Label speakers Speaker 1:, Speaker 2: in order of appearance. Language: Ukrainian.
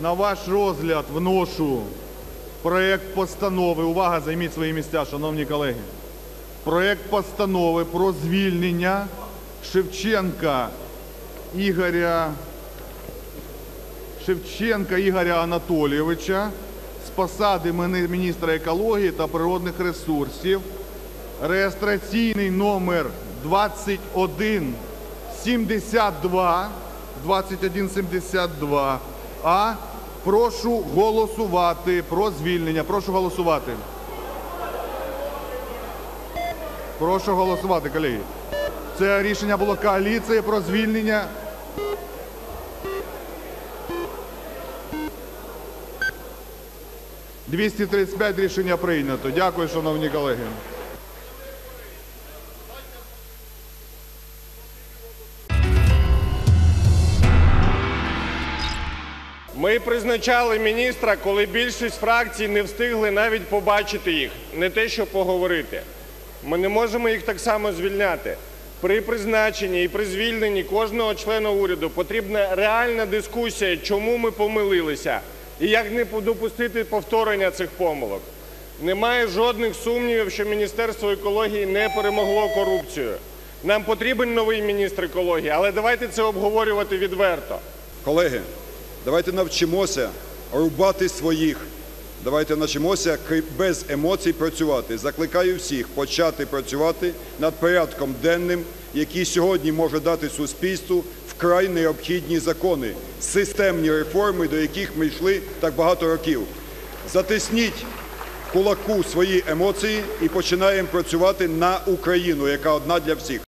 Speaker 1: на ваш розгляд вношу проект постанови. Увага, займіть свої місця, шановні колеги. Проект постанови про звільнення Шевченка Ігоря Шевченка Ігоря Анатолійовича з посади міністра екології та природних ресурсів. Реєстраційний номер 2172. 2172. А прошу голосувати про звільнення. Прошу голосувати. Прошу голосувати, колеги. Це рішення було коаліції про звільнення. «235 рішення прийнято. Дякую, шановні колеги.
Speaker 2: Ми призначали міністра, коли більшість фракцій не встигли навіть побачити їх, не те, що поговорити. Ми не можемо їх так само звільняти. При призначенні і при звільненні кожного члена уряду потрібна реальна дискусія, чому ми помилилися і як не допустити повторення цих помилок. Немає жодних сумнівів, що Міністерство екології не перемогло корупцію. Нам потрібен новий міністр екології, але давайте це обговорювати відверто.
Speaker 3: Колеги, давайте навчимося рубати своїх. Давайте навчимося без емоцій працювати. Закликаю всіх почати працювати над порядком денним, який сьогодні може дати суспільству вкрай необхідні закони, системні реформи, до яких ми йшли так багато років. Затисніть кулаку свої емоції і починаємо працювати на Україну, яка одна для всіх.